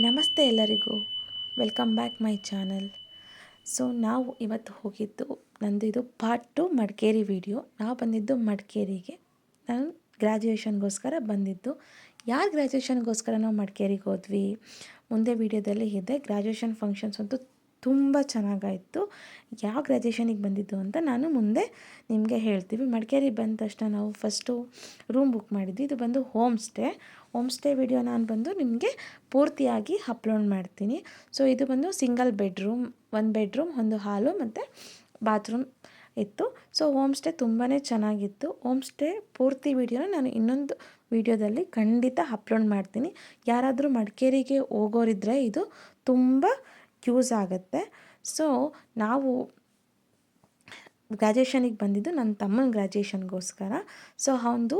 ನಮಸ್ತೆ ಎಲ್ಲರಿಗೂ. Welcome back my channel so ನಾವು ಇವತ್ತು ಹೋಗಿದ್ದು, ನಂದು ಇದು ಪಾರ್ಟ್ ಟು ಮಡಿಕೇರಿ ವಿಡಿಯೋ ನಾವು ಬಂದಿದ್ದು ಮಡಿಕೇರಿಗೆ. ನಾನು ಗ್ರ್ಯಾಜುಯೇಷನ್ಗೋಸ್ಕರ ಬಂದಿದ್ದು. ಯಾರು ಗ್ರ್ಯಾಜುಯೇಷನ್ಗೋಸ್ಕರ ನಾವು ಮಡಿಕೇರಿಗೆ ಹೋದ್ವಿ. ಮುಂದೆ ವಿಡಿಯೋದಲ್ಲಿ ಇದೆ. ಗ್ರ್ಯಾಜುಯೇಷನ್ ಫಂಕ್ಷನ್ಸ್ ಅಂತೂ ತುಂಬ ಚೆನ್ನಾಗಾಯಿತು. ಯಾವ ಗ್ರ್ಯಾಜುಯೇಷನಿಗೆ ಬಂದಿದ್ದು ಅಂತ ನಾನು ಮುಂದೆ ನಿಮಗೆ ಹೇಳ್ತೀವಿ. ಮಡಿಕೇರಿ ಬಂದ ತಕ್ಷಣ ನಾವು ಫಸ್ಟು ರೂಮ್ ಬುಕ್ ಮಾಡಿದ್ವಿ. ಇದು ಬಂದು home stay home stay video ನಾನು ಬಂದು ನಿಮಗೆ ಪೂರ್ತಿಯಾಗಿ ಅಪ್ಲೋಡ್ ಮಾಡ್ತೀನಿ. ಸೊ ಇದು ಬಂದು ಸಿಂಗಲ್ ಬೆಡ್ರೂಮ್ ಒಂದು ಬೆಡ್ರೂಮ್ ಒಂದು ಹಾಲು ಮತ್ತು ಬಾತ್ರೂಮ್ ಇತ್ತು. ಸೊ ಹೋಮ್ ಸ್ಟೇ ತುಂಬಾ ಚೆನ್ನಾಗಿತ್ತು. ಹೋಮ್ ಸ್ಟೇ ಪೂರ್ತಿ ವಿಡಿಯೋನ ನಾನು ಇನ್ನೊಂದು ವಿಡಿಯೋದಲ್ಲಿ ಖಂಡಿತ ಅಪ್ಲೋಡ್ ಮಾಡ್ತೀನಿ. ಯಾರಾದರೂ ಮಡಿಕೇರಿಗೆ ಹೋಗೋರಿದ್ರೆ ಇದು ತುಂಬ ಯೂಸ್ ಆಗುತ್ತೆ. ಸೊ ನಾವು ಗ್ರ್ಯಾಜುಯೇಷನಿಗೆ ಬಂದಿದ್ದು ನನ್ನ ತಮ್ಮನ ಗ್ರ್ಯಾಜುಯೇಷನ್ಗೋಸ್ಕರ ಸೊ ಅವನದು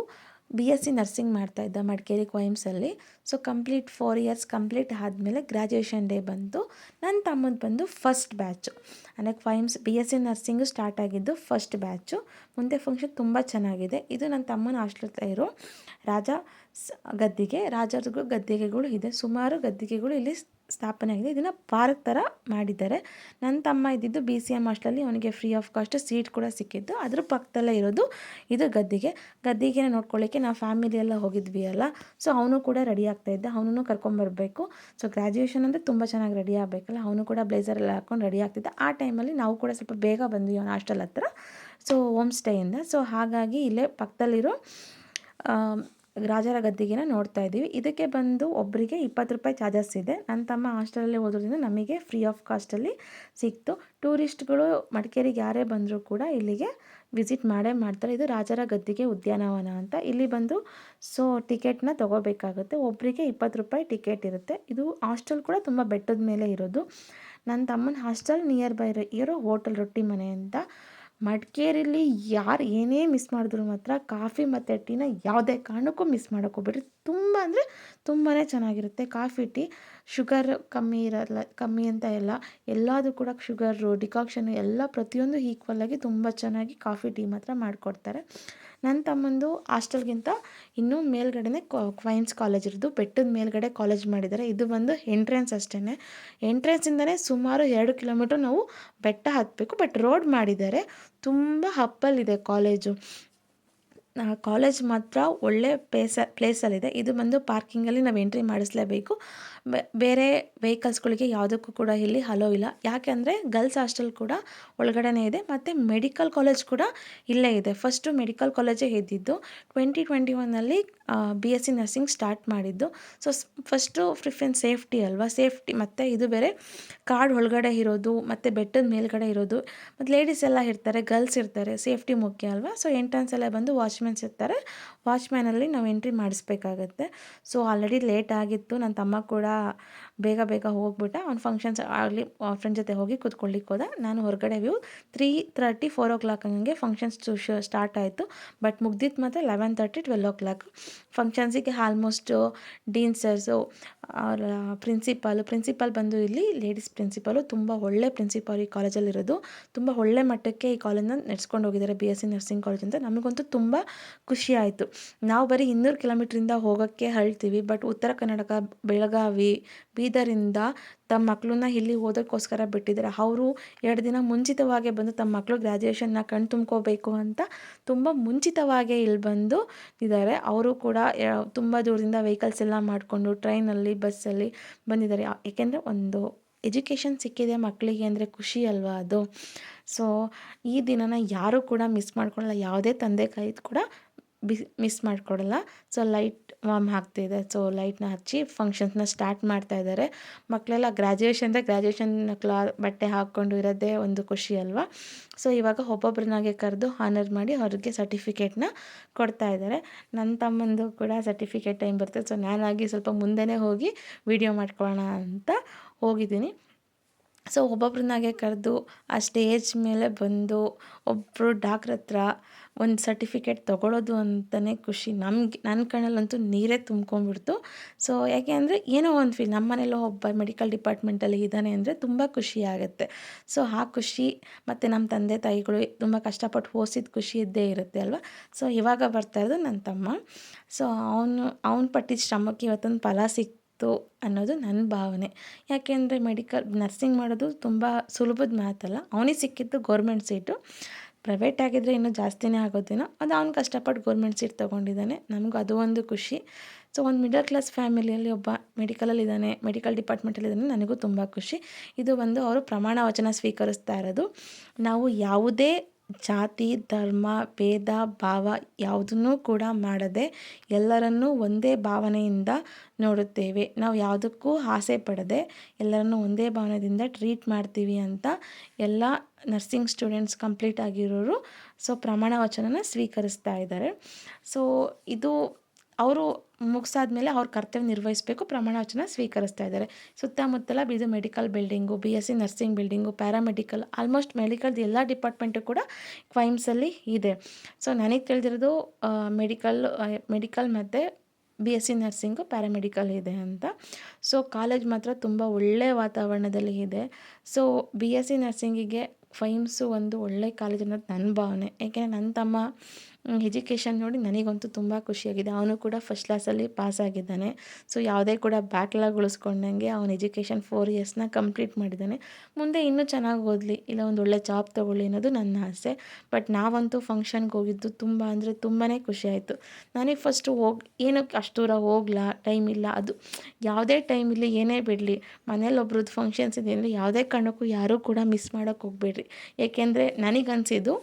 ಬಿ ಎಸ್ ಸಿ ನರ್ಸಿಂಗ್ ಮಾಡ್ತಾಯಿದ್ದ Madikeri ಕ್ವೈಮ್ಸಲ್ಲಿ so complete four years complete ಆದಮೇಲೆ ಗ್ರ್ಯಾಜುಯೇಷನ್ ಡೇ ಬಂತು. ನನ್ನ ತಮ್ಮದು ಬಂದು ಫಸ್ಟ್ ಬ್ಯಾಚು ಅಂದರೆ KoIMS B S C nursing start ಆಗಿದ್ದು ಫಸ್ಟ್ ಬ್ಯಾಚು ಮುಂದೆ ಫಂಕ್ಷನ್ ತುಂಬ ಚೆನ್ನಾಗಿದೆ. ಇದು ನನ್ನ ತಮ್ಮನ ಹಾಸ್ಟೆಲ್ ಇರೋ ರಾಜ ಗದ್ದಿಗೆ ರಾಜರಿಗೂ ಗದ್ದಿಗೆಗಳು ಇದೆ. ಸುಮಾರು ಗದ್ದಿಗೆಗಳು ಇಲ್ಲಿ ಸ್ಥಾಪನೆ ಆಗಿದೆ. ಇದನ್ನು ಪಾರ್ಕ್ ಥರ ಮಾಡಿದ್ದಾರೆ. ನನ್ನ ತಮ್ಮ ಇದ್ದಿದ್ದು ಬಿ ಸಿ ಎಂ ಹಾಸ್ಟೆಲಲ್ಲಿ ಅವನಿಗೆ ಫ್ರೀ ಆಫ್ ಕಾಸ್ಟ್ ಸೀಟ್ ಕೂಡ ಸಿಕ್ಕಿದ್ದು. ಅದ್ರ ಪಕ್ಕದಲ್ಲೇ ಇರೋದು ಇದು ಗದ್ದಿಗೆ. ಗದ್ದಿಗೆ ನೋಡ್ಕೊಳ್ಳಿಕ್ಕೆ ನಾವು ಫ್ಯಾಮಿಲಿ ಎಲ್ಲ ಹೋಗಿದ್ವಿ ಅಲ್ಲ. ಸೊ ಅವನು ಕೂಡ ರೆಡಿ ಆಗ್ತಾ ಇದ್ದೆ. ಅವನು ಕರ್ಕೊಂಬರ್ಬೇಕು ಸೊ ಗ್ರ್ಯಾಜುಯೇಷನ್ ಅಂದರೆ ತುಂಬ ಚೆನ್ನಾಗಿ ರೆಡಿ ಆಗಬೇಕಲ್ಲ. ಅವನು ಕೂಡ ಬ್ಲೇಸರ್ ಎಲ್ಲ ಹಾಕ್ಕೊಂಡು ರೆಡಿ ಆಗ್ತಿದ್ದ. ಆ ಟೈಮಲ್ಲಿ ನಾವು ಕೂಡ ಸ್ವಲ್ಪ ಬೇಗ ಬಂದ್ವಿ ಅವನ ಹಾಸ್ಟೆಲ್ ಹತ್ರ. ಸೊ ಹೋಮ್ ಸ್ಟೇಯಿಂದ ಸೊ ಹಾಗಾಗಿ ಇಲ್ಲೇ ಪಕ್ಕದಲ್ಲಿರೋ ರಾಜರ ಗದ್ದಿಗೆನ ನೋಡ್ತಾ ಇದ್ದೀವಿ. ಇದಕ್ಕೆ ಬಂದು ಒಬ್ಬರಿಗೆ ಇಪ್ಪತ್ತು ರೂಪಾಯಿ ಚಾರ್ಜಸ್ ಇದೆ. ನನ್ನ ತಮ್ಮ ಹಾಸ್ಟೆಲಲ್ಲಿ ಓದೋದ್ರಿಂದ ನಮಗೆ ಫ್ರೀ ಆಫ್ ಕಾಸ್ಟಲ್ಲಿ ಸಿಕ್ತು. ಟೂರಿಸ್ಟ್ಗಳು ಮಡಿಕೇರಿಗೆ ಯಾರೇ ಬಂದರೂ ಕೂಡ ಇಲ್ಲಿಗೆ ವಿಸಿಟ್ ಮಾಡೇ ಮಾಡ್ತಾರೆ. ಇದು ರಾಜರ ಗದ್ದಿಗೆ ಉದ್ಯಾನವನ ಅಂತ. ಇಲ್ಲಿ ಬಂದು ಸೊ ಟಿಕೆಟ್ನ ತೊಗೋಬೇಕಾಗುತ್ತೆ. ಒಬ್ಬರಿಗೆ ಇಪ್ಪತ್ತು ರೂಪಾಯಿ ಟಿಕೆಟ್ ಇರುತ್ತೆ. ಇದು ಹಾಸ್ಟೆಲ್ ಕೂಡ ತುಂಬ ಬೆಟ್ಟದ ಮೇಲೆ ಇರೋದು. ನನ್ನ ತಮ್ಮನ ಹಾಸ್ಟೆಲ್ ನಿಯರ್ ಬೈ ಇರೋ ಹೋಟೆಲ್ ರೊಟ್ಟಿ ಮನೆ ಅಂತ. ಮಡಿಕೇರಿಲಿ ಯಾರು ಏನೇ ಮಿಸ್ ಮಾಡಿದ್ರು ಮಾತ್ರ ಕಾಫಿ ಮತ್ತು ಟೀನ ಯಾವುದೇ ಕಾರಣಕ್ಕೂ ಮಿಸ್ ಮಾಡೋಕೆ ಹೋಗ್ಬೇಡ್ರಿ ತುಂಬ ಅಂದರೆ ತುಂಬಾ ಚೆನ್ನಾಗಿರುತ್ತೆ. ಕಾಫಿ, ಟೀ, ಶುಗರ್ ಕಮ್ಮಿ ಇರಲ್ಲ, ಕಮ್ಮಿ ಅಂತ ಎಲ್ಲ ಎಲ್ಲದೂ ಕೂಡ ಶುಗರು ಡಿಕಾಕ್ಷನ್ನು ಎಲ್ಲ ಪ್ರತಿಯೊಂದು ಈಕ್ವಲ್ಲಾಗಿ ತುಂಬ ಚೆನ್ನಾಗಿ ಕಾಫಿ, ಟೀ ಮಾತ್ರ ಮಾಡಿಕೊಡ್ತಾರೆ. ನನ್ನ ತಮ್ಮಂದು ಹಾಸ್ಟೆಲ್ಗಿಂತ ಇನ್ನೂ ಮೇಲ್ಗಡೆನೇ ಕ್ವೈನ್ಸ್ ಕಾಲೇಜ್ ಇರೋದು. ಬೆಟ್ಟದ ಮೇಲ್ಗಡೆ ಕಾಲೇಜ್ ಮಾಡಿದ್ದಾರೆ. ಇದು ಬಂದು ಎಂಟ್ರೆನ್ಸ್ ಅಷ್ಟೇ ಎಂಟ್ರೆನ್ಸಿಂದನೇ ಸುಮಾರು ಎರಡು ಕಿಲೋಮೀಟ್ರ್ ನಾವು ಬೆಟ್ಟ ಹತ್ತಬೇಕು ಬಟ್ ರೋಡ್ ಮಾಡಿದ್ದಾರೆ. ತುಂಬ ಹಪ್ಪಲ್ಲಿದೆ ಕಾಲೇಜು. ಕಾಲೇಜ್ ಮಾತ್ರ ಒಳ್ಳೆ ಪ್ಲೇಸ ಪ್ಲೇಸಲ್ಲಿದೆ ಇದು ಬಂದು ಪಾರ್ಕಿಂಗಲ್ಲಿ ನಾವು ಎಂಟ್ರಿ ಮಾಡಿಸ್ಲೇಬೇಕು. ಬೇರೆ ವೆಹಿಕಲ್ಸ್ಗಳಿಗೆ ಯಾವುದಕ್ಕೂ ಕೂಡ ಇಲ್ಲಿ ಹಲೋ ಇಲ್ಲ. ಯಾಕೆಂದರೆ ಗರ್ಲ್ಸ್ ಹಾಸ್ಟೆಲ್ ಕೂಡ ಒಳಗಡೆನೇ ಇದೆ ಮತ್ತು ಮೆಡಿಕಲ್ ಕಾಲೇಜ್ ಕೂಡ ಇಲ್ಲೇ ಇದೆ. ಫಸ್ಟು ಮೆಡಿಕಲ್ ಕಾಲೇಜೇ ಇದ್ದಿದ್ದು. ಟ್ವೆಂಟಿ ಟ್ವೆಂಟಿ ಒನ್ನಲ್ಲಿ B S C nursing start ಮಾಡಿದ್ದು. ಸೊ ಫಸ್ಟು ಪ್ರಿಫರೆನ್ಸ್ ಸೇಫ್ಟಿ ಅಲ್ವಾ? ಸೇಫ್ಟಿ ಮತ್ತು ಇದು ಬೇರೆ ಕಾರ್ಡ್ ಒಳಗಡೆ ಇರೋದು, ಮತ್ತು ಬೆಟ್ಟದ ಮೇಲ್ಗಡೆ ಇರೋದು. ಮತ್ತು ಲೇಡೀಸ್ ಎಲ್ಲ ಇರ್ತಾರೆ ಗರ್ಲ್ಸ್ ಇರ್ತಾರೆ. ಸೇಫ್ಟಿ ಮುಖ್ಯ ಅಲ್ವಾ? ಸೊ ಎಂಟ್ರೆನ್ಸ್ ಎಲ್ಲ ಬಂದು ವಾಚ್ಮೆನ್ಸ್ ಇರ್ತಾರೆ. ವಾಚ್ಮ್ಯಾನಲ್ಲಿ ನಾವು ಎಂಟ್ರಿ ಮಾಡಿಸ್ಬೇಕಾಗತ್ತೆ. ಸೊ, ಆಲ್ರೆಡಿ ಲೇಟ್ ಆಗಿತ್ತು. ನನ್ನ ತಮ್ಮ ಕೂಡ ಬೇಗ ಬೇಗ ಹೋಗ್ಬಿಟ್ಟ. ಅವ್ನು ಫಂಕ್ಷನ್ಸ್ ಆಗಲಿ ಫ್ರೆಂಡ್ ಜೊತೆ ಹೋಗಿ ಕೂತ್ಕೊಳ್ಳಿಕ್ಕೆ ಹೋದ. ನಾನು ಹೊರಗಡೆ view three thirty four o'clock ಹಂಗೆ ಫಂಕ್ಷನ್ಸ್ ಸ್ಟಾರ್ಟ್ ಆಯಿತು. ಬಟ್ ಮುಗ್ದಿತ್ತು ಮತ್ತು eleven thirty twelve o'clock ಫಂಕ್ಷನ್ಸಿಗೆ ಆಲ್ಮೋಸ್ಟು ಡೀನ್ ಸರ್ಸು ಅವರ ಪ್ರಿನ್ಸಿಪಾಲು ಪ್ರಿನ್ಸಿಪಾಲ್ ಬಂದು ಇಲ್ಲಿ ಲೇಡೀಸ್ ಪ್ರಿನ್ಸಿಪಾಲು ತುಂಬ ಒಳ್ಳೆ ಪ್ರಿನ್ಸಿಪಾಲ್ ಈ ಕಾಲೇಜಲ್ಲಿರೋದು ತುಂಬ ಒಳ್ಳೆ ಮಟ್ಟಕ್ಕೆ ಈ ಕಾಲೇಜನ್ನ ನಡೆಸ್ಕೊಂಡು ಹೋಗಿದ್ದಾರೆ. B S C nursing college ಅಂತ. ನಮಗಂತೂ ತುಂಬ ಖುಷಿ ಆಯಿತು. ನಾವು ಬರೀ ಇನ್ನೂರು ಕಿಲೋಮೀಟ್ರಿಂದ ಹೋಗೋಕ್ಕೆ ಹೇಳ್ತೀವಿ, ಬಟ್ ಉತ್ತರ ಕರ್ನಾಟಕ ಬೆಳಗಾವಿ, ಬೀದರಿಂದ ತಮ್ಮ ಮಕ್ಕಳನ್ನ ಇಲ್ಲಿ ಓದೋಕ್ಕೋಸ್ಕರ ಬಿಟ್ಟಿದ್ದಾರೆ. ಅವರು ಎರಡು ದಿನ ಮುಂಚಿತವಾಗೇ ಬಂದು ತಮ್ಮ ಮಕ್ಕಳು ಗ್ರ್ಯಾಜುಯೇಷನ್ನ ಕಣ್ ತುಂಬ್ಕೋಬೇಕು ಅಂತ ತುಂಬ ಮುಂಚಿತವಾಗೇ ಇಲ್ಲಿ ಬಂದು ಇದ್ದಾರೆ. ಅವರು ಕೂಡ ತುಂಬ ದೂರದಿಂದ ವೆಹಿಕಲ್ಸ್ ಎಲ್ಲ ಮಾಡಿಕೊಂಡು ಟ್ರೈನಲ್ಲಿ ಬಸ್ಸಲ್ಲಿ ಬಂದಿದ್ದಾರೆ. ಏಕೆಂದರೆ ಒಂದು ಎಜುಕೇಷನ್ ಸಿಕ್ಕಿದೆ ಮಕ್ಕಳಿಗೆ ಅಂದರೆ ಖುಷಿ ಅಲ್ವಾ ಅದು? ಸೊ ಈ ದಿನನ ಯಾರೂ ಕೂಡ ಮಿಸ್ ಮಾಡ್ಕೊಳ್ಳಲ್ಲ ಯಾವುದೇ ತಂದೆ ಕೈ ಕೂಡ ಬಿ ಮಿಸ್ ಮಾಡ್ಕೊಡಲ್ಲ ಸೊ ಲೈಟ್ ವಾಮ್ ಆಗ್ತಿದೆ ಸೊ ಲೈಟ್ನ ಹಚ್ಚಿ ಫಂಕ್ಷನ್ಸ್ನ ಸ್ಟಾರ್ಟ್ ಮಾಡ್ತಾ ಇದ್ದಾರೆ. ಮಕ್ಕಳೆಲ್ಲ ಗ್ರ್ಯಾಜುಯೇಷನ್ ಅಂದರೆ ಗ್ರ್ಯಾಜುಯೇಷನ್ ಕ್ಲಾ, ಬಟ್ಟೆ ಹಾಕ್ಕೊಂಡು ಇರೋದೇ ಒಂದು ಖುಷಿ ಅಲ್ವಾ? ಸೊ ಇವಾಗ ಒಬ್ಬೊಬ್ಬರನ್ನಾಗೆ ಕರೆದು ಹಾನರ್ ಮಾಡಿ ಅವ್ರಿಗೆ ಸರ್ಟಿಫಿಕೇಟ್ನ ಕೊಡ್ತಾ ಇದ್ದಾರೆ. ನನ್ನ ತಮ್ಮಂದು ಕೂಡ ಸರ್ಟಿಫಿಕೇಟ್ ಟೈಮ್ ಬರ್ತದೆ ಸೊ ನಾನಾಗಿ ಸ್ವಲ್ಪ ಮುಂದೆನೇ ಹೋಗಿ ವಿಡಿಯೋ ಮಾಡ್ಕೊಳ್ಳೋಣ ಅಂತ ಹೋಗಿದ್ದೀನಿ. ಸೊ ಒಬ್ಬೊಬ್ರನ್ನಾಗೆ ಕರೆದು ಆ ಸ್ಟೇಜ್ ಮೇಲೆ ಬಂದು ಒಬ್ಬರು ಡಾಕ್ಟ್ರ್ ಹತ್ರ ಒಂದು ಸರ್ಟಿಫಿಕೇಟ್ ತೊಗೊಳೋದು ಅಂತಲೇ ಖುಷಿ. ನಮಗೆ ನನ್ನ ಕಣ್ಣಲ್ಲಂತೂ ನೀರೇ ತುಂಬ್ಕೊಂಡ್ಬಿಡ್ತು. ಸೊ ಯಾಕೆ ಅಂದರೆ ಏನೋ ಒಂದು ಫೀಲ್ ನಮ್ಮ ಮನೇಲೋ ಒಬ್ಬ ಮೆಡಿಕಲ್ ಡಿಪಾರ್ಟ್ಮೆಂಟಲ್ಲಿ ಇದ್ದಾನೆ ಅಂದರೆ ತುಂಬ ಖುಷಿ ಆಗುತ್ತೆ. ಸೊ ಆ ಖುಷಿ ಮತ್ತು ನಮ್ಮ ತಂದೆ ತಾಯಿಗಳು ತುಂಬ ಕಷ್ಟಪಟ್ಟು ಓದಿಸಿದ ಖುಷಿ ಇದ್ದೇ ಇರುತ್ತೆ ಅಲ್ವಾ? ಸೊ ಇವಾಗ ಬರ್ತಾ ಇರೋದು ನನ್ನ ತಮ್ಮ. ಸೊ ಅವನು, ಅವ್ನು ಪಟ್ಟಿದ ಶ್ರಮಕ್ಕೆ ಇವತ್ತೊಂದು ಫಲ ಸಿಕ್ ಸಿಕ್ತು ಅನ್ನೋದು ನನ್ನ ಭಾವನೆ. ಯಾಕೆಂದರೆ ಮೆಡಿಕಲ್ ನರ್ಸಿಂಗ್ ಮಾಡೋದು ತುಂಬ ಸುಲಭದ ಮಾತಲ್ಲ. ಅವನಿಗೆ ಸಿಕ್ಕಿದ್ದು ಗೌರ್ಮೆಂಟ್ ಸೀಟು ಪ್ರೈವೇಟ್ ಆಗಿದ್ದರೆ ಇನ್ನೂ ಜಾಸ್ತಿನೇ ಆಗೋದೇನೋ, ಅದು ಅವ್ನು ಕಷ್ಟಪಟ್ಟು ಗೌರ್ಮೆಂಟ್ ಸೀಟ್ ತೊಗೊಂಡಿದ್ದಾನೆ. ನಮಗೂ ಅದು ಒಂದು ಖುಷಿ. ಸೊ ಒಂದು ಮಿಡಲ್ ಕ್ಲಾಸ್ ಫ್ಯಾಮಿಲಿಯಲ್ಲಿ ಒಬ್ಬ ಮೆಡಿಕಲಲ್ಲಿ ಇದ್ದಾನೆ ಮೆಡಿಕಲ್ ಡಿಪಾರ್ಟ್ಮೆಂಟಲ್ಲಿದ್ದಾನೆ ನನಗೂ ತುಂಬ ಖುಷಿ. ಇದು ಒಂದು ಅವರು ಪ್ರಮಾಣ ವಚನ ಸ್ವೀಕರಿಸ್ತಾ ಇರೋದು. ನಾವು ಯಾವುದೇ ಜಾತಿ, ಧರ್ಮ, ಭೇದ, ಭಾವ ಯಾವುದನ್ನೂ ಕೂಡ ಮಾಡದೆ ಎಲ್ಲರನ್ನೂ ಒಂದೇ ಭಾವನೆಯಿಂದ ನೋಡುತ್ತೇವೆ. ನಾವು ಯಾವುದಕ್ಕೂ ಆಸೆ ಪಡದೆ ಎಲ್ಲರನ್ನೂ ಒಂದೇ ಭಾವನೆಯಿಂದ ಟ್ರೀಟ್ ಮಾಡ್ತೀವಿ ಅಂತ ಎಲ್ಲ ನರ್ಸಿಂಗ್ ಸ್ಟೂಡೆಂಟ್ಸ್ ಕಂಪ್ಲೀಟ್ ಆಗಿರೋರು ಸೊ ಪ್ರಮಾಣ ವಚನನ ಸ್ವೀಕರಿಸ್ತಾ ಇದ್ದಾರೆ. ಸೊ ಇದು ಅವರು ಮುಗಿಸಾದ್ಮೇಲೆ ಅವ್ರ ಕರ್ತವ್ಯ ನಿರ್ವಹಿಸಬೇಕು ಪ್ರಮಾಣ ವಚನ ಸ್ವೀಕರಿಸ್ತಾ ಇದ್ದಾರೆ ಸುತ್ತಮುತ್ತಲ ಬಿದು medical building B S C nursing building paramedical almost ಮೆಡಿಕಲ್ದು ಎಲ್ಲ ಡಿಪಾರ್ಟ್ಮೆಂಟು ಕೂಡ ಕ್ವೈಮ್ಸಲ್ಲಿ ಇದೆ. ಸೊ ನನಗೆ ತಿಳಿದಿರೋದು ಮೆಡಿಕಲ್ ಮೆಡಿಕಲ್ ಮತ್ತು B S C nursing paramedical ಇದೆ ಅಂತ. ಸೊ ಕಾಲೇಜ್ ಮಾತ್ರ ತುಂಬ ಒಳ್ಳೆಯ ವಾತಾವರಣದಲ್ಲಿ ಇದೆ. ಸೊ ಬಿ ಎಸ್ ಸಿ ನರ್ಸಿಂಗಿಗೆ ಫೈಮ್ಸು ಒಂದು ಒಳ್ಳೆಯ ಕಾಲೇಜ್ ಅನ್ನೋದು ನನ್ನ ಭಾವನೆ. ಏಕೆಂದರೆ ನನ್ನ ತಮ್ಮ ಎಜುಕೇಷನ್ ನೋಡಿ ನನಗಂತೂ ತುಂಬ ಖುಷಿಯಾಗಿದೆ. ಅವನು ಕೂಡ ಫಸ್ಟ್ ಕ್ಲಾಸಲ್ಲಿ ಪಾಸ್ ಆಗಿದ್ದಾನೆ. ಸೊ ಯಾವುದೇ ಕೂಡ ಬ್ಯಾಕ್ಲಾಗ್ ಉಳಿಸ್ಕೊಂಡಂಗೆ ಅವನ ಎಜುಕೇಷನ್ ಫೋರ್ ಇಯರ್ಸ್ನ ಕಂಪ್ಲೀಟ್ ಮಾಡಿದ್ದಾನೆ. ಮುಂದೆ ಇನ್ನೂ ಚೆನ್ನಾಗಿ ಓದಲಿ, ಇಲ್ಲ ಒಂದು ಒಳ್ಳೆ ಜಾಬ್ ತೊಗೊಳ್ಳಿ ಅನ್ನೋದು ನನ್ನ ಆಸೆ. ಬಟ್ ನಾವಂತೂ ಫಂಕ್ಷನ್ಗೆ ಹೋಗಿದ್ದು ತುಂಬ ಅಂದರೆ ತುಂಬಾ ಖುಷಿ ಆಯಿತು. ನನಗೆ ಫಸ್ಟು ಹೋಗಿ ಏನಕ್ಕೆ ಅಷ್ಟು ದೂರ ಹೋಗ್ಲಾ ಟೈಮ್ ಇಲ್ಲ. ಅದು ಯಾವುದೇ ಟೈಮ್ ಇಲ್ಲಿ ಏನೇ ಬಿಡಲಿ. ಮನೇಲಿ ಒಬ್ರದ್ದು ಫಂಕ್ಷನ್ಸ್ ಇದೆ ಅಂದರೆ ಯಾವುದೇ ಕಾರಣಕ್ಕೂ ಯಾರೂ ಕೂಡ ಮಿಸ್ ಮಾಡೋಕ್ಕೆ ಹೋಗಬೇಡ್ರಿ. ಏಕೆಂದರೆ ನನಗನ್ಸಿದ್ದು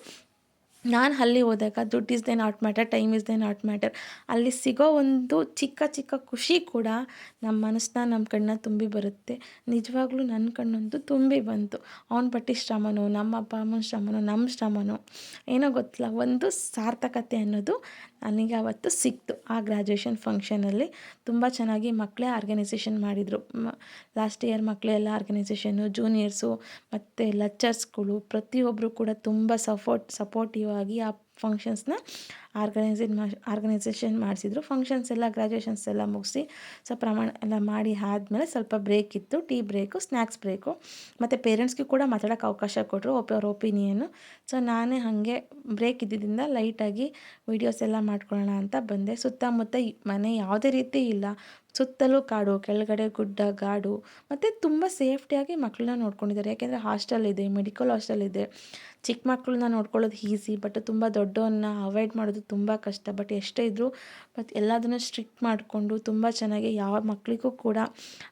ನಾನು ಅಲ್ಲಿ ಹೋದಾಗ ದುಡ್ಡು is the not matter time is the not matter ಅಲ್ಲಿ ಸಿಗೋ ಒಂದು ಚಿಕ್ಕ ಚಿಕ್ಕ ಖುಷಿ ಕೂಡ ನಮ್ಮ ಮನಸ್ಸನ್ನ ನಮ್ಮ ಕಣ್ಣನ್ನ ತುಂಬಿ ಬರುತ್ತೆ. ನಿಜವಾಗ್ಲೂ ನನ್ನ ಕಣ್ಣಂತೂ ತುಂಬಿ ಬಂತು. ಅವನ ಪಟ್ಟಿ ಶ್ರಮನೋ, ನಮ್ಮ ಅಪ್ಪ ಅಮ್ಮನ ಶ್ರಮನೋ ನಮ್ಮ ಶ್ರಮನೋ, ಏನೋ ಗೊತ್ತಿಲ್ಲ. ಒಂದು ಸಾರ್ಥಕತೆ ಅನ್ನೋದು ನನಗೆ ಅವತ್ತು ಸಿಕ್ತು ಆ ಗ್ರ್ಯಾಜುಯೇಷನ್ ಫಂಕ್ಷನಲ್ಲಿ ತುಂಬ ಚೆನ್ನಾಗಿ ಮಕ್ಕಳೇ ಆರ್ಗನೈಸೇಷನ್ ಮಾಡಿದರು. ಲಾಸ್ಟ್ ಇಯರ್ ಮಕ್ಕಳೆಲ್ಲ ಆರ್ಗನೈಸೇಷನ್ನು ಜೂನಿಯರ್ಸು ಮತ್ತು ಲೆಕ್ಚರ್ಸ್ಗಳು ಪ್ರತಿಯೊಬ್ಬರು ಕೂಡ ತುಂಬ ಸಪೋರ್ಟ್ ಸಪೋರ್ಟಿವ್ ಆಗಿ ಆ ಫಂಕ್ಷನ್ಸ್ನ ಆರ್ಗನೈಸೇಟ್ ಮಾ ಆರ್ಗನೈಸೇಷನ್ ಮಾಡಿಸಿದ್ರು. ಫಂಕ್ಷನ್ಸ್ ಎಲ್ಲ ಗ್ರ್ಯಾಜುಯೇಷನ್ಸ್ ಎಲ್ಲ ಮುಗಿಸಿ ಸೊ ಪ್ರಮಾಣ ಎಲ್ಲ ಮಾಡಿ ಆದಮೇಲೆ ಸ್ವಲ್ಪ ಬ್ರೇಕ್ ಇತ್ತು. ಟೀ ಬ್ರೇಕು ಸ್ನ್ಯಾಕ್ಸ್ ಬ್ರೇಕು ಮತ್ತು ಪೇರೆಂಟ್ಸ್ಗೂ ಕೂಡ ಮಾತಾಡೋಕೆ ಅವಕಾಶ ಕೊಟ್ಟರು ಒಪ್, ಅವ್ರ ಒಪಿನಿಯನ್ನು ಸೊ ನಾನೇ ಹಾಗೆ ಬ್ರೇಕ್ ಇದ್ದಿದ್ದರಿಂದ ಲೈಟಾಗಿ ವೀಡಿಯೋಸ್ ಎಲ್ಲ ಮಾಡ್ಕೊಳ್ಳೋಣ ಅಂತ ಬಂದೆ. ಸುತ್ತಮುತ್ತ ಮನೆ ಯಾವುದೇ ರೀತಿ ಇಲ್ಲ. ಸುತ್ತಲೂ ಕಾಡು, ಕೆಳಗಡೆ ಗುಡ್ಡ, ಗಾಡು, ಮತ್ತು ತುಂಬ ಸೇಫ್ಟಿಯಾಗಿ ಮಕ್ಕಳನ್ನ ನೋಡ್ಕೊಂಡಿದ್ದಾರೆ. ಯಾಕೆಂದರೆ ಹಾಸ್ಟೆಲ್ ಇದೆ ಮೆಡಿಕಲ್ ಹಾಸ್ಟೆಲ್ ಇದೆ. ಚಿಕ್ಕ ಮಕ್ಕಳನ್ನ ನೋಡ್ಕೊಳ್ಳೋದು ಈಸಿ ಬಟ್ ತುಂಬ ದೊಡ್ಡವನ್ನ ಅವಾಯ್ಡ್ ಮಾಡೋದು ತುಂಬ ಕಷ್ಟ. ಬಟ್ ಎಷ್ಟೇ ಇದ್ದರೂ ಬಟ್ ಎಲ್ಲದನ್ನು ಸ್ಟ್ರಿಕ್ಟ್ ಮಾಡಿಕೊಂಡು ತುಂಬ ಚೆನ್ನಾಗಿ ಯಾವ ಮಕ್ಕಳಿಗೂ ಕೂಡ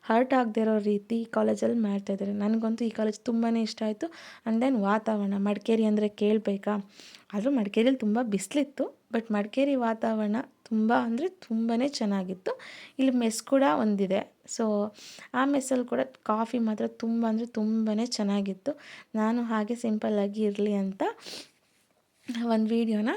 ಹರ್ಟ್ ಆಗದೇ ಇರೋ ರೀತಿ ಈ ಕಾಲೇಜಲ್ಲಿ ಮಾಡ್ತಾಯಿದ್ದಾರೆ ನನಗಂತೂ ಈ ಕಾಲೇಜ್ ತುಂಬಾ ಇಷ್ಟ ಆಯಿತು. ಆ್ಯಂಡ್ ದೆನ್ ವಾತಾವರಣ, ಮಡಿಕೇರಿ ಅಂದರೆ ಕೇಳಬೇಕಾ? ಆದರೂ ಮಡಿಕೇರಿಯಲ್ಲಿ ತುಂಬ ಬಿಸಿಲಿತ್ತು ಬಟ್ ಮಡಿಕೇರಿ ವಾತಾವರಣ ತುಂಬ ಅಂದರೆ ತುಂಬಾ ಚೆನ್ನಾಗಿತ್ತು. ಇಲ್ಲಿ ಮೆಸ್ ಕೂಡ ಒಂದಿದೆ. ಸೊ ಆ ಮೆಸ್ಸಲ್ಲಿ ಕೂಡ ಕಾಫಿ ಮಾತ್ರ ತುಂಬ ಅಂದರೆ ತುಂಬಾ ಚೆನ್ನಾಗಿತ್ತು. ನಾನು ಹಾಗೆ ಸಿಂಪಲ್ಲಾಗಿ ಇರಲಿ ಅಂತ ಒಂದು ವೀಡಿಯೋನ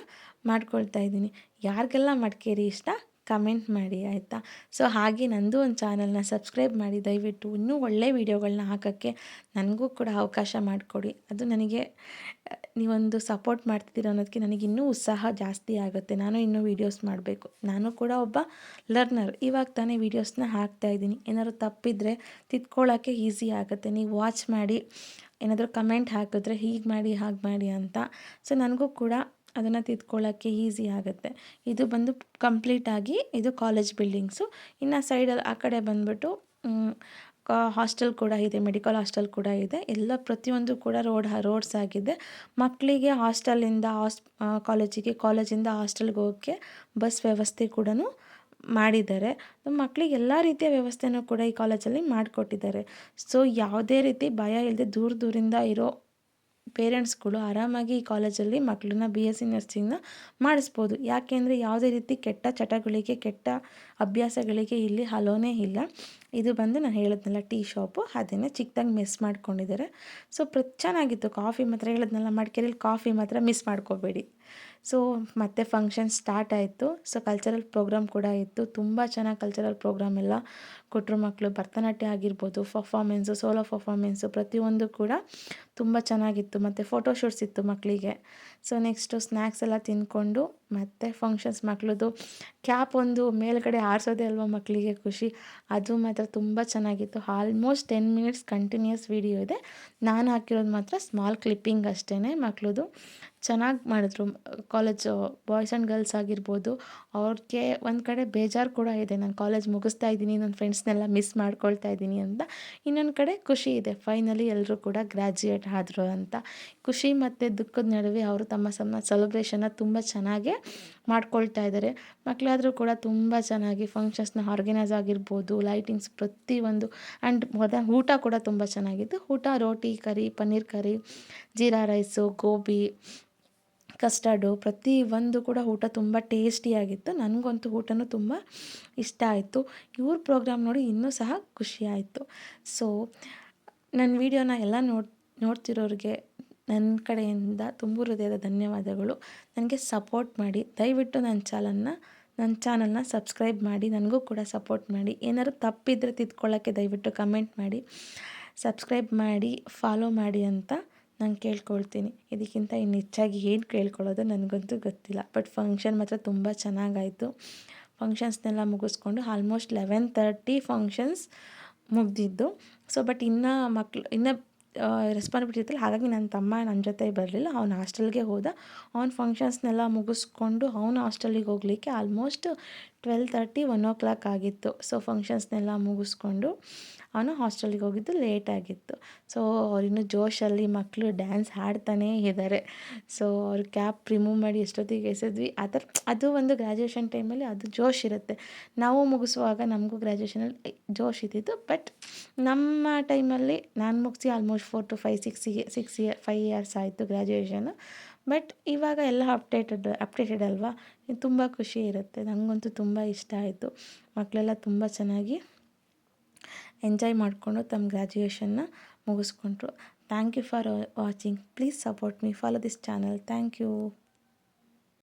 ಮಾಡ್ಕೊಳ್ತಾ ಇದ್ದೀನಿ. ಯಾರಿಗೆಲ್ಲ ಮಡಿಕೇರಿ ಇಷ್ಟ? ಕಮೆಂಟ್ ಮಾಡಿ, ಆಯಿತಾ? ಸೊ, ಹಾಗೆ ನಂದು ಒಂದು ಚಾನಲ್ನ ಸಬ್ಸ್ಕ್ರೈಬ್ ಮಾಡಿ, ದಯವಿಟ್ಟು ಇನ್ನೂ ಒಳ್ಳೆ ವೀಡಿಯೋಗಳನ್ನ ಹಾಕೋಕ್ಕೆ ನನಗೂ ಕೂಡ ಅವಕಾಶ ಮಾಡಿಕೊಡಿ. ಅದು ನನಗೆ, ನೀವೊಂದು ಸಪೋರ್ಟ್ ಮಾಡ್ತಿದ್ದೀರ ಅನ್ನೋದಕ್ಕೆ ನನಗೆ ಇನ್ನೂ ಉತ್ಸಾಹ ಜಾಸ್ತಿ ಆಗುತ್ತೆ. ನಾನು ಇನ್ನೂ ವೀಡಿಯೋಸ್ ಮಾಡಬೇಕು. ನಾನು ಕೂಡ ಒಬ್ಬ ಲರ್ನರ್. ಇವಾಗ ತಾನೇ ವೀಡಿಯೋಸ್ನ ಹಾಕ್ತಾ ಇದ್ದೀನಿ. ಏನಾದರೂ ತಪ್ಪಿದ್ರೆ ತಿದ್ಕೊಳ್ಳೋಕ್ಕೆ ಈಸಿ ಆಗುತ್ತೆ. ನೀವು ವಾಚ್ ಮಾಡಿ, ಏನಾದರೂ ಕಮೆಂಟ್ ಹಾಕಿದ್ರೆ ಹೀಗೆ ಮಾಡಿ, ಹಾಗೆ ಮಾಡಿ ಅಂತ. ಸೊ, ನನಗೂ ಕೂಡ ಅದನ್ನು ತಿದ್ಕೊಳ್ಳೋಕ್ಕೆ ಈಸಿ ಆಗುತ್ತೆ. ಇದು ಬಂದು ಕಂಪ್ಲೀಟಾಗಿ ಇದು ಕಾಲೇಜ್ ಬಿಲ್ಡಿಂಗ್ಸು. ಇನ್ನು ಸೈಡಲ್ಲಿ ಆ ಕಡೆ ಬಂದುಬಿಟ್ಟು ಹಾಸ್ಟೆಲ್ ಕೂಡ ಇದೆ, ಮೆಡಿಕಲ್ ಹಾಸ್ಟೆಲ್ ಕೂಡ ಇದೆ. ಎಲ್ಲ ಪ್ರತಿಯೊಂದು ಕೂಡ ರೋಡ್ ರೋಡ್ಸ್ ಆಗಿದೆ. ಮಕ್ಕಳಿಗೆ ಹಾಸ್ಟೆಲಿಂದ ಹಾಸ್ ಕಾಲೇಜಿಗೆ, ಕಾಲೇಜಿಂದ ಹಾಸ್ಟೆಲ್ಗೆ ಹೋಗೋಕ್ಕೆ ಬಸ್ ವ್ಯವಸ್ಥೆ ಕೂಡ ಮಾಡಿದ್ದಾರೆ. ಮಕ್ಕಳಿಗೆ ಎಲ್ಲ ರೀತಿಯ ವ್ಯವಸ್ಥೆನೂ ಕೂಡ ಈ ಕಾಲೇಜಲ್ಲಿ ಮಾಡಿಕೊಟ್ಟಿದ್ದಾರೆ. ಸೊ, ಯಾವುದೇ ರೀತಿ ಭಯ ಇಲ್ಲದೆ ದೂರ ದೂರಿಂದ ಇರೋ ಪೇರೆಂಟ್ಸ್ಗಳು ಆರಾಮಾಗಿ ಈ ಕಾಲೇಜಲ್ಲಿ ಮಕ್ಕಳನ್ನ ಬಿ ಎಸ್ ಸಿ ನರ್ಸಿಂಗ್ನ ಮಾಡಿಸ್ಬೋದು. ಯಾಕೆಂದರೆ ಯಾವುದೇ ರೀತಿ ಕೆಟ್ಟ ಚಟಗಳಿಗೆ, ಕೆಟ್ಟ ಅಭ್ಯಾಸಗಳಿಗೆ ಇಲ್ಲಿ ಹಲೋನೇ ಇಲ್ಲ. ಇದು ಬಂದು ನಾನು ಹೇಳಿದ್ನಲ್ಲ, ಟೀ ಶಾಪು ಅದನ್ನೇ ಚಿಕ್ಕದಾಗಿ ಮಿಸ್ ಮಾಡ್ಕೊಂಡಿದ್ದಾರೆ. ಸೊ ಪ್ರ, ಚೆನ್ನಾಗಿತ್ತು. ಕಾಫಿ ಮಾತ್ರ ಹೇಳಿದ್ನಲ್ಲ, ಮಡಿಕೇರಿಲಿ ಕಾಫಿ ಮಾತ್ರ ಮಿಸ್ ಮಾಡ್ಕೋಬೇಡಿ. ಸೊ ಮತ್ತೆ ಫಂಕ್ಷನ್ ಸ್ಟಾರ್ಟ್ ಆಯಿತು. ಸೊ ಕಲ್ಚರಲ್ ಪ್ರೋಗ್ರಾಮ್ ಕೂಡ ಇತ್ತು. ತುಂಬ ಚೆನ್ನಾಗಿ ಕಲ್ಚರಲ್ ಪ್ರೋಗ್ರಾಮ್ ಎಲ್ಲ ಕೊಟ್ಟರು ಮಕ್ಕಳು ಭರತನಾಟ್ಯ ಆಗಿರ್ಬೋದು ಪರ್ಫಾಮೆನ್ಸು ಸೋಲೋ ಪರ್ಫಾಮೆನ್ಸು ಪ್ರತಿಯೊಂದು ಕೂಡ ತುಂಬ ಚೆನ್ನಾಗಿತ್ತು. ಮತ್ತು ಫೋಟೋಶೂಟ್ಸ್ ಇತ್ತು ಮಕ್ಕಳಿಗೆ ಸೊ ನೆಕ್ಸ್ಟು ಸ್ನ್ಯಾಕ್ಸ್ ಎಲ್ಲ ತಿಂದ್ಕೊಂಡು ಮತ್ತೆ ಫಂಕ್ಷನ್ಸ್ ಮಕ್ಳದ್ದು. ಕ್ಯಾಪ್ ಒಂದು ಮೇಲ್ಗಡೆ ಆರಿಸೋದೆ ಅಲ್ವಾ ಮಕ್ಕಳಿಗೆ ಖುಷಿ? ಅದು ಮಾತ್ರ ತುಂಬ ಚೆನ್ನಾಗಿತ್ತು. Almost ten minutes continuous video ಇದೆ. ನಾನು ಹಾಕಿರೋದು ಮಾತ್ರ ಸ್ಮಾಲ್ ಕ್ಲಿಪ್ಪಿಂಗ್ ಅಷ್ಟೇ ಮಕ್ಳದ್ದು. ಚೆನ್ನಾಗಿ ಮಾಡಿದ್ರು. ಕಾಲೇಜು ಬಾಯ್ಸ್ ಆ್ಯಂಡ್ ಗರ್ಲ್ಸ್ ಆಗಿರ್ಬೋದು. ಅವ್ರಿಗೆ ಒಂದು ಕಡೆ ಬೇಜಾರು ಕೂಡ ಇದೆ. ನಾನು ಕಾಲೇಜ್ ಮುಗಿಸ್ತಾ ಇದ್ದೀನಿ ನನ್ನ ಫ್ರೆಂಡ್ಸ್ನೆಲ್ಲ ಮಿಸ್ ಮಾಡ್ಕೊಳ್ತಾ ಇದ್ದೀನಿ ಅಂತ. ಇನ್ನೊಂದು ಕಡೆ ಖುಷಿ ಇದೆ. ಫೈನಲಿ ಎಲ್ಲರೂ ಕೂಡ ಗ್ರ್ಯಾಜುಯೇಟ್ ಆದರು ಅಂತ. ಖುಷಿ ಮತ್ತು ದುಃಖದ ನಡುವೆ ಅವರು ತಮ್ಮ ಸಮ ಸೆಲೆಬ್ರೇಷನ್ನ ತುಂಬ ಚೆನ್ನಾಗೇ ಮಾಡ್ಕೊಳ್ತಾ ಇದ್ದಾರೆ ಮಕ್ಕಳಾದರೂ ಕೂಡ ತುಂಬ ಚೆನ್ನಾಗಿ ಫಂಕ್ಷನ್ಸ್ನ ಆರ್ಗನೈಸ್ ಆಗಿರ್ಬೋದು ಲೈಟಿಂಗ್ಸ್ ಪ್ರತಿಯೊಂದು ಆ್ಯಂಡ್ ಮೊದ ಊಟ ಕೂಡ ತುಂಬ ಚೆನ್ನಾಗಿತ್ತು. ಊಟ, ರೋಟಿ curry, paneer curry, jeera rice, gobi custard ಪ್ರತಿ ಒಂದು ಕೂಡ ಊಟ ತುಂಬ ಟೇಸ್ಟಿಯಾಗಿತ್ತು ನನಗಂತೂ ಊಟನೂ ತುಂಬ ಇಷ್ಟ ಆಯಿತು. ಇವ್ರ ಪ್ರೋಗ್ರಾಮ್ ನೋಡಿ ಇನ್ನೂ ಸಹ ಖುಷಿ ಆಯಿತು. ಸೊ ನನ್ನ ವೀಡಿಯೋನ ಎಲ್ಲ ನೋಡ್, ನೋಡ್ತಿರೋರಿಗೆ ನನ್ನ ಕಡೆಯಿಂದ ತುಂಬು ಹೃದಯದ ಧನ್ಯವಾದಗಳು. ನನಗೆ ಸಪೋರ್ಟ್ ಮಾಡಿ, ದಯವಿಟ್ಟು ನನ್ನ ಚಾನಲ್ನ ನನ್ನ ಚಾನಲ್ನ ಸಬ್ಸ್ಕ್ರೈಬ್ ಮಾಡಿ, ನನಗೂ ಕೂಡ ಸಪೋರ್ಟ್ ಮಾಡಿ. ಏನಾದ್ರು ತಪ್ಪಿದ್ರೆ ತಿದ್ಕೊಳ್ಳೋಕ್ಕೆ ದಯವಿಟ್ಟು ಕಮೆಂಟ್ ಮಾಡಿ, ಸಬ್ಸ್ಕ್ರೈಬ್ ಮಾಡಿ, ಫಾಲೋ ಮಾಡಿ ಅಂತ ನಾನು ಕೇಳ್ಕೊಳ್ತೀನಿ. ಇದಕ್ಕಿಂತ ಇನ್ನು ಹೆಚ್ಚಾಗಿ ಏನು ಕೇಳ್ಕೊಳ್ಳೋದು ನನಗಂತೂ ಗೊತ್ತಿಲ್ಲ. ಬಟ್ ಫಂಕ್ಷನ್ ಮಾತ್ರ ತುಂಬ ಚೆನ್ನಾಗಾಯಿತು. ಫಂಕ್ಷನ್ಸ್ನೆಲ್ಲ ಮುಗಿಸ್ಕೊಂಡು ಆಲ್ಮೋಸ್ಟ್ ಲೆವೆನ್ ತರ್ಟಿ ಫಂಕ್ಷನ್ಸ್ ಮುಗಿದಿದ್ದು. ಸೊ, ಬಟ್ ಇನ್ನು ಮಕ್ಳು, ಇನ್ನೂ ರೆಸ್ಪಾನ್ಸಿಬಿಲಿಟಿ ಇರ್ತಲ್ಲ ಹಾಗಾಗಿ ನನ್ನ ತಮ್ಮ ನನ್ನ ಜೊತೆ ಬರಲಿಲ್ಲ. ಅವ್ನು ಹಾಸ್ಟೆಲ್ಗೆ ಹೋದ. ಅವ್ನ ಫಂಕ್ಷನ್ಸ್ನೆಲ್ಲ ಮುಗಿಸ್ಕೊಂಡು ಅವನು ಹಾಸ್ಟೆಲಿಗೆ ಹೋಗಲಿಕ್ಕೆ almost twelve thirty one o'clock ಆಗಿತ್ತು. ಸೊ ಫಂಕ್ಷನ್ಸ್ನೆಲ್ಲ ಮುಗಿಸ್ಕೊಂಡು ಅವನು ಹಾಸ್ಟೆಲಿಗೆ ಹೋಗಿದ್ದು ಲೇಟ್ ಆಗಿತ್ತು. ಸೊ ಅವ್ರಿನ್ನೂ ಜೋಶಲ್ಲಿ ಮಕ್ಕಳು ಡ್ಯಾನ್ಸ್ ಹಾಡ್ತಾನೇ ಇದ್ದಾರೆ ಸೊ ಅವ್ರ ಕ್ಯಾಪ್ ರಿಮೂವ್ ಮಾಡಿ ಎಷ್ಟೊತ್ತಿಗೆ ಎಸೆದ್ವಿ. ಆ ಥರ, ಅದು ಒಂದು ಗ್ರ್ಯಾಜುಯೇಷನ್ ಟೈಮಲ್ಲಿ ಅದು ಜೋಶ್ ಇರುತ್ತೆ. ನಾವು ಮುಗಿಸುವಾಗ ನಮಗೂ ಗ್ರ್ಯಾಜುಯೇಷನಲ್ಲಿ ಜೋಶ್ ಇದ್ದಿದ್ದು ಬಟ್ ನಮ್ಮ ಟೈಮಲ್ಲಿ ನಾನು ಮುಗಿಸಿ almost four to five six year six year five years ಆಯಿತು ಗ್ರ್ಯಾಜುಯೇಷನು ಬಟ್ ಇವಾಗ ಎಲ್ಲ ಅಪ್ಡೇಟೆಡ್ ಅಪ್ಡೇಟೆಡ್ ಅಲ್ವಾ? ತುಂಬ ಖುಷಿ ಇರುತ್ತೆ. ನನಗಂತೂ ತುಂಬ ಇಷ್ಟ ಆಯಿತು. ಮಕ್ಕಳೆಲ್ಲ ತುಂಬ ಚೆನ್ನಾಗಿ ಎಂಜಾಯ್ ಮಾಡಿಕೊಂಡು ತಮ್ಮ ಗ್ರ್ಯಾಜುಯೇಷನ್ನ ಮುಗಿಸ್ಕೊಂಡ್ರು. Thank you for watching please support me follow this channel thank you